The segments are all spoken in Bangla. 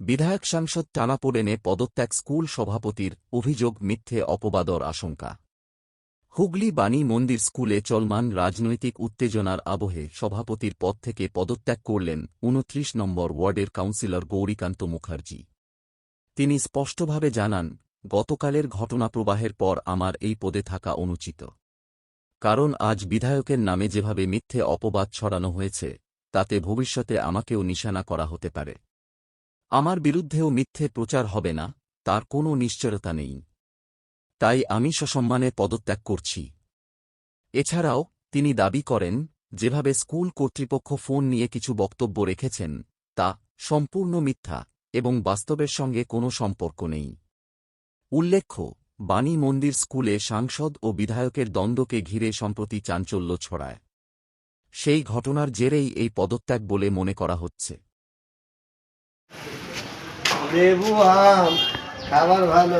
বিধায়ক সাংসদ টানাপোড়েনে পদত্যাগ স্কুল সভাপতির অভিযোগ মিথ্যে অপবাদর আশঙ্কা। হুগলি বাণী মন্দির স্কুলে চলমান রাজনৈতিক উত্তেজনার আবহে সভাপতির পদ থেকে পদত্যাগ করলেন উনত্রিশ নম্বর ওয়ার্ডের কাউন্সিলর গৌরীকান্ত মুখার্জি। তিনি স্পষ্টভাবে জানান, গতকালের ঘটনা প্রবাহের পর আমার এই পদে থাকা অনুচিত। কারণ আজ বিধায়কের নামে যেভাবে মিথ্যে অপবাদ ছড়ানো হয়েছে, তাতে ভবিষ্যতে আমাকেও নিশানা করা হতে পারে। আমার বিরুদ্ধেও মিথ্যে প্রচার হবে না, তার কোনো নিশ্চয়তা নেই। তাই আমি সসম্মানে পদত্যাগ করছি। এছাড়াও, তিনি দাবি করেন, যেভাবে স্কুল কর্তৃপক্ষ ফোন নিয়ে কিছু বক্তব্য রেখেছেন, তা সম্পূর্ণ মিথ্যা এবং বাস্তবের সঙ্গে কোনো সম্পর্ক নেই। উল্লেখ্য, বাণী মন্দির স্কুলে সাংসদ ও বিধায়কের দ্বন্দ্বকে ঘিরে সম্প্রতি চাঞ্চল্য ছড়ায়। সেই ঘটনার জেরেই এই পদত্যাগ বলে মনে করা হচ্ছে। লেবু আম খাবার ভালো।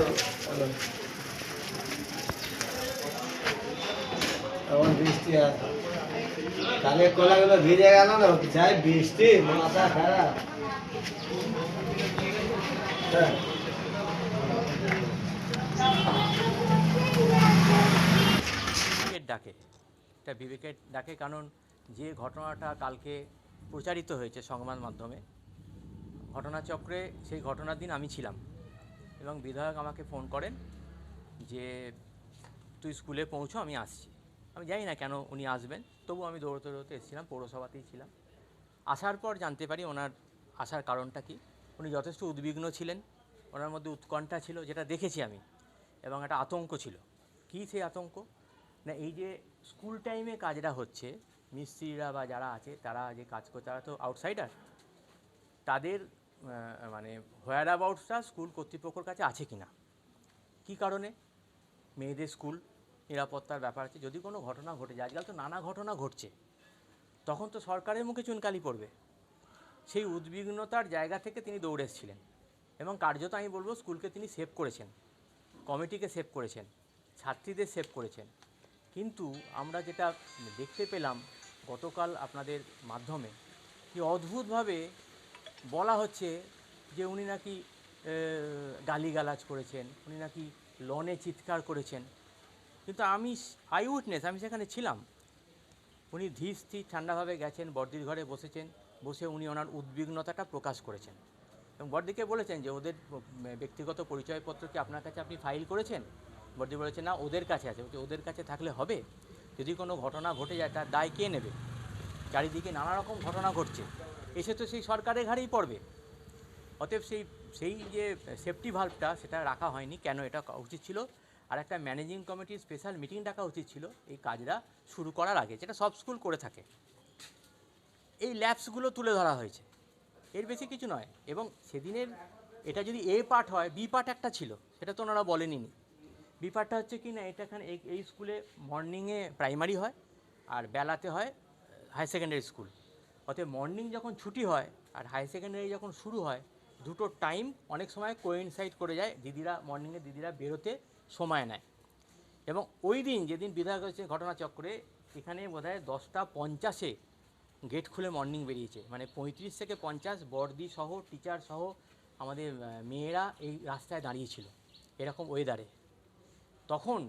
আমার বৃষ্টি আছে কালে ভিজে গেল না? যাই বৃষ্টি, মাথা খারাপ। হ্যাঁ। ডাকে। এটা বিবেকের ডাকে, কারণ যে ঘটনাটা কালকে প্রচারিত হয়েছে সংবাদ মাধ্যমে ঘটনাচক্রে সেই ঘটনার দিন আমি ছিলাম এবং বিধায়ক আমাকে ফোন করেন যে, তুই স্কুলে পৌঁছো, আমি আসছি। আমি জানি না কেন উনি আসবেন, তবু আমি দৌড়তে দৌড়তে এসেছিলাম, পৌরসভাতেই ছিলাম। আসার পর জানতে পারি ওনার আসার কারণটা কি। উনি যথেষ্ট উদ্বিগ্ন ছিলেন, ওনার মধ্যে উৎকণ্ঠা ছিল, যেটা দেখেছি আমি, এবং একটা আতঙ্ক ছিল। কী সেই আতঙ্ক? না, এই যে স্কুল টাইমে কাজটা হচ্ছে, মিস্ত্রিরা বা যারা আছে, তারা যে কাজ করছে তারা তো আউটসাইডার। তাদের মানে হোয়ার অ্যাবাউটসটা স্কুল কর্তৃপক্ষের কাছে আছে কি না কী কারণে? মেয়েদের স্কুল নিরাপত্তার ব্যাপার আছে। যদি কোনো ঘটনা ঘটে যায়, আজকাল তো নানা ঘটনা ঘটছে, তখন তো সরকারের মুখে চুনকালি পড়বে। সেই উদ্বিগ্নতার জায়গা থেকে তিনি দৌড়ে এসেছিলেন এবং কার্যত আমি বলব স্কুলকে তিনি সেভ করেছেন কমিটিকে সেভ করেছেন, ছাত্রীদের সেভ করেছেন। কিন্তু আমরা যেটা দেখতে পেলাম গতকাল আপনাদের মাধ্যমে কি অদ্ভুতভাবে বলা হচ্ছে যে উনি নাকি গালিগালাজ করেছেন, উনি নাকি লনে চিৎকার করেছেন। কিন্তু আমি আই উইটনেস, আমি সেখানে ছিলাম। উনি ধীর স্থির ঠান্ডাভাবে গেছেন, বর্দির ঘরে বসেছেন, বসে উনি ওনার উদ্বিগ্নতাটা প্রকাশ করেছেন। এবং বর্দিকে বলেছেন যে ওদের ব্যক্তিগত পরিচয়পত্র কি আপনার কাছে আপনি ফাইল করেছেন? বর্দি বলেছে, না, ওদের কাছে আছে। ওদের কাছে থাকলে হবে? যদি কোনো ঘটনা ঘটে যায়, তার দায় কে নেবে? চারিদিকে নানা রকম ঘটনা ঘটছে। এসে তো সেই সরকারের ঘাড়েই পড়বে। অতএব সেই সেই যে সেফটি ভাল্বটা সেটা রাখা হয়নি। কেন এটা উচিত ছিল? আর একটা ম্যানেজিং কমিটির স্পেশাল মিটিং ডাকা উচিত ছিল। এই কাজটা শুরু করার আগে, যেটা সব স্কুল করে থাকে। এই ল্যাবসগুলো তুলে ধরা হয়েছে। এর বেশি কিছু নয়। এবং সেদিনের এটা যদি এ পার্ট হয় বি পার্ট একটা ছিল, সেটা তো ওনারা বলেনি বি পার্টটা হচ্ছে কি না, এটা এখানে এই এই স্কুলে মর্নিংয়ে প্রাইমারি হয়, আর বেলাতে হয় হায়ার সেকেন্ডারি স্কুল অতএব মর্নিং যখন ছুটি হয় আর হাই সেকেন্ডারি যখন শুরু হয়, দুটো টাইম অনেক সময় কোইনসাইড করে যায়, দিদিরা মর্নিংয়ে দিদিরা বেরোতে সময় নেয়। এবং ওই দিন যেদিন বিধায়ক হয়েছে ঘটনাচক্রে এখানে বোধ হয় দশটা পঞ্চাশে গেট খুলে মর্নিং বেরিয়েছে। মানে পঁয়ত্রিশ থেকে পঞ্চাশ বর্দি সহ টিচার সহ আমাদের মেয়েরা এই রাস্তায় দাঁড়িয়েছিল এরকম ওয়েদারে তখন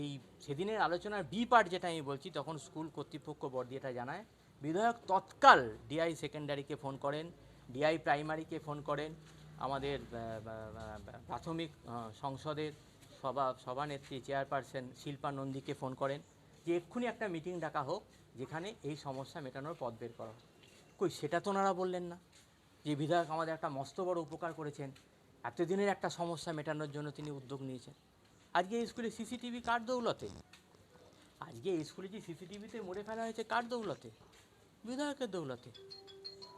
এই সেদিনের আলোচনার বি পার্ট যেটা আমি বলছি, তখন স্কুল কর্তৃপক্ষ বর্দি এটা জানায় বিধায়ক তৎকাল ডিআই সেকেন্ডারিকে ফোন করেন ডিআই প্রাইমারিকে ফোন করেন, আমাদের প্রাথমিক সংসদের সভা, সভানেত্রী চেয়ারপারসন শিল্পা নন্দীকে ফোন করেন যে এক্ষুনি একটা মিটিং ডাকা হোক, যেখানে এই সমস্যা মেটানোর পথ বের করা কই, সেটা তো ওনারা বললেন না। যে বিধায়ক আমাদের একটা মস্ত বড় উপকার করেছেন, এতদিনের একটা সমস্যা মেটানোর জন্য তিনি উদ্যোগ নিয়েছেন। আজকে এই স্কুলে সিসিটিভি কার দৌলতে? আজকে এই স্কুলে যে সিসিটিভিতে মরে ফেলা হয়েছে কার দৌলতে? বিধায়কের দৌলতে।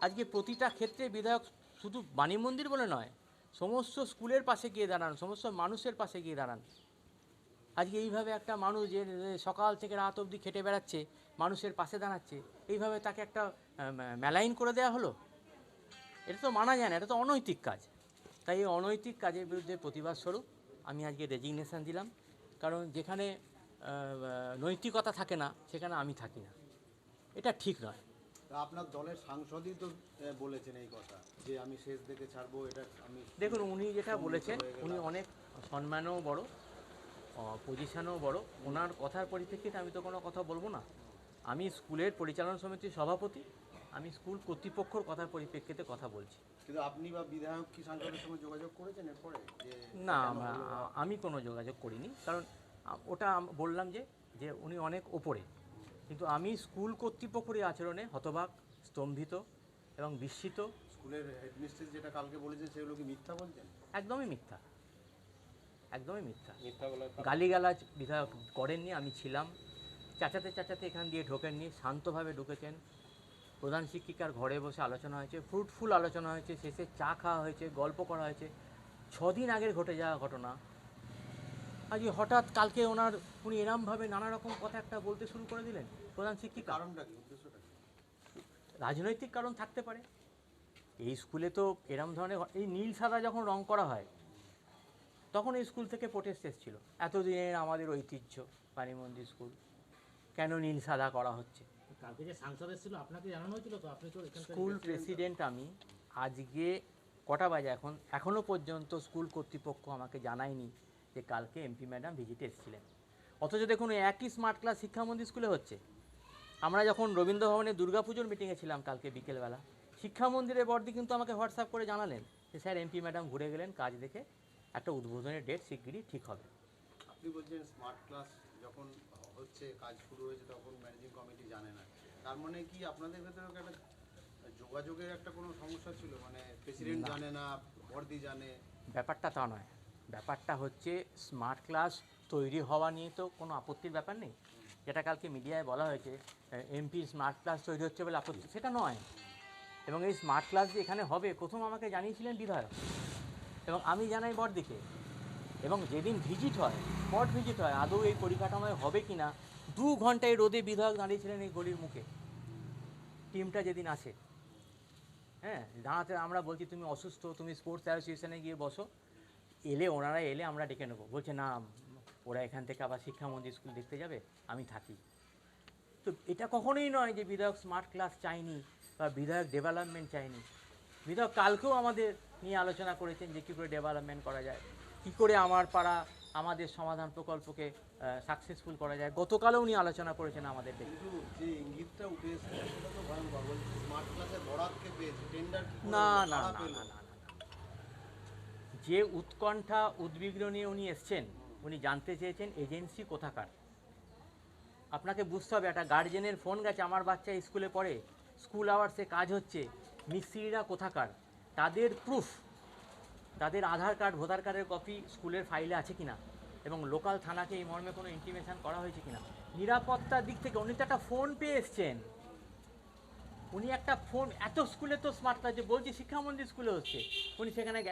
আজকে প্রতিটা ক্ষেত্রে বিধায়ক শুধু বাণী মন্দির বলে নয়, সমস্ত স্কুলের পাশে গিয়ে দাঁড়ান, সমস্ত মানুষের পাশে গিয়ে দাঁড়ান। আজকে এইভাবে একটা মানুষ যে সকাল থেকে রাত অবধি খেটে বেড়াচ্ছে, মানুষের পাশে দাঁড়াচ্ছে, এইভাবে তাকে একটা মেলাইন করে দেওয়া হলো? এটা তো মানা যায় না, এটা তো অনৈতিক কাজ। তাই এই অনৈতিক কাজের বিরুদ্ধে প্রতিবাদ স্বরূপ আমি আজকে রেজিগনেশান দিলাম। কারণ যেখানে নৈতিকতা থাকে না, সেখানে আমি থাকি না। এটা ঠিক নয়। তা আপনার দলের সাংসদই তো বলেছেন এই কথা যে আমি শেষ দেখে ছাড়বো এটা আমি দেখুন উনি যেটা বলেছেন উনি অনেক সম্মানও বড় পজিশনও বড়। ওনার কথার পরিপ্রেক্ষিতে আমি তো কোনো কথা বলব না। আমি স্কুলের পরিচালনা সমিতির সভাপতি আমি স্কুল কর্তৃপক্ষর কথার পরিপ্রেক্ষিতে কথা বলছি। কিন্তু আপনি বা বিধায়ক কি সাংসদের সঙ্গে যোগাযোগ করেছেন এরপরে? না আমি কোনো যোগাযোগ করিনি কারণ ওটা বললাম যে যে উনি অনেক ওপরে। কিন্তু আমি স্কুল কর্তৃপক্ষের এই আচরণে হতবাক স্তম্ভিত এবং বিস্মিত। স্কুলের হেডমিস্ট্রেস যেটা কালকে বলেছেন সেগুলো কি মিথ্যা বলছেন? একদমই মিথ্যা। একদমই মিথ্যা। গালিগালাজ বিধায়ক করেননি আমি ছিলাম। চাচাতে চাচাতে এখান দিয়ে ঢোকেননি শান্তভাবে ঢুকেছেন। প্রধান শিক্ষিকার ঘরে বসে আলোচনা হয়েছে ফ্রুটফুল আলোচনা হয়েছে শেষে চা খাওয়া হয়েছে গল্প করা হয়েছে। ছদিন আগের ঘটে যাওয়া ঘটনা আজ হঠাৎ কালকে ওনার উনি এরমভাবে নানা রকম কথা একটা বলতে শুরু করে দিলেন? প্রধান শিক্ষিক? কারণটা কি? উদ্দেশ্যটা রাজনৈতিক কারণ থাকতে পারে। এই স্কুলে তো এরম ধরনের এই নীল সাদা যখন রং করা হয় তখন এই স্কুল থেকে প্রোটেস্ট এসেছিল। এতদিনের আমাদের ঐতিহ্য পানি মন্দির স্কুল কেন নীল সাদা করা হচ্ছে? কালকে যে সাংসদ এসেছিল আপনাকে জানানো হয়েছিল তো? আপনি তো এখানকার স্কুল প্রেসিডেন্ট আমি। আজকে কটা বাজে এখন? এখনও পর্যন্ত স্কুল কর্তৃপক্ষ আমাকে জানায়নি। যে কালকে এমপি ম্যাডাম ভিজিটে এসেছিলেন। অথচ দেখুন একই স্মার্ট ক্লাস শিক্ষা মন্দির স্কুলে হচ্ছে। আমরা যখন রবীন্দ্র ভবনে দুর্গাপুজোর মিটিংয়ে ছিলাম কালকে বিকেলবেলা শিক্ষা মন্দিরের বর্দি কিন্তু আমাকে হোয়াটসঅ্যাপ করে জানালেন যে স্যার এমপি ম্যাডাম ঘুরে গেলেন কাজ দেখে একটা উদ্বোধনের ডেট শিগগিরই ঠিক হবে। আপনি বলছেন স্মার্ট ক্লাস যখন হচ্ছে কাজ শুরু হয়েছে তখন ম্যানেজিং কমিটি জানে না। তার মানে কি আপনাদের ভেতরে একটা যোগাযোগের একটা কোনো সমস্যা ছিল? মানে প্রেসিডেন্ট জানে না বর্দি জানে। ব্যাপারটা তা নয়। ব্যাপারটা হচ্ছে স্মার্ট ক্লাস তৈরি হওয়া নিয়ে তো কোনো আপত্তির ব্যাপার নেই। যেটা কালকে মিডিয়ায় বলা হয়েছে এমপি স্মার্ট ক্লাস তৈরি হচ্ছে বলে আপত্তি, সেটা নয়। এবং এই স্মার্ট ক্লাস যে এখানে হবে, প্রথম আমাকে জানিয়েছিলেন বিধায়ক। এবং আমি জানাই বড়দিকে এবং যেদিন ভিজিট হয় স্পট ভিজিট হয়, আদৌ এই পরিকাঠামোয় হবে কি না দু ঘন্টায় রোদে বিধায়ক দাঁড়িয়েছিলেন এই গলির মুখে। টিমটা যেদিন আসে হ্যাঁ দাঁড়াতে আমরা বলছি, তুমি অসুস্থ, তুমি স্পোর্টস অ্যাসোসিয়েশনে গিয়ে বসো। এলে ওনারা এলে আমরা ডেকে নেব। বলছে না ওরা এখান থেকে আবার শিক্ষা মন্দির স্কুল দেখতে যাবে আমি থাকি। তো এটা কখনোই নয় যে বিধায়ক স্মার্ট ক্লাস চাইনি বা বিধায়ক ডেভেলপমেন্ট চাইনি। বিধায়ক কালকেও আমাদের নিয়ে আলোচনা করেছেন যে কী করে ডেভেলপমেন্ট করা যায় কী করে আমার পাড়া আমাদের সমাধান প্রকল্পকে সাকসেসফুল করা যায়। গতকালও উনি আলোচনা করেছেন আমাদের না না না, না। যে উৎকণ্ঠা উদ্বিগ্ন নিয়ে উনি এসছেন, উনি জানতে চেয়েছেন এজেন্সি কোথাকার। আপনাকে বুঝতে হবে, একটা গার্জেনের ফোন গেছে, আমার বাচ্চা স্কুলে পড়ে স্কুল আওয়ার্সে কাজ হচ্ছে, মিস্ত্রিরা কোথাকার? তাদের প্রুফ তাদের আধার কার্ড ভোটার কার্ডের কপি স্কুলের ফাইলে আছে কিনা? এবং লোকাল থানাকে এই মর্মে কোনো ইন্টিমেশন করা হয়েছে কিনা? নিরাপত্তার দিক থেকে উনি তো একটা ফোন পেয়ে এসছেন। উনি একটা ফোন এত স্কুলে তো স্মার্ট যে বলছি শিক্ষামন্ত্রী স্কুলে হচ্ছে, উনি সেখানে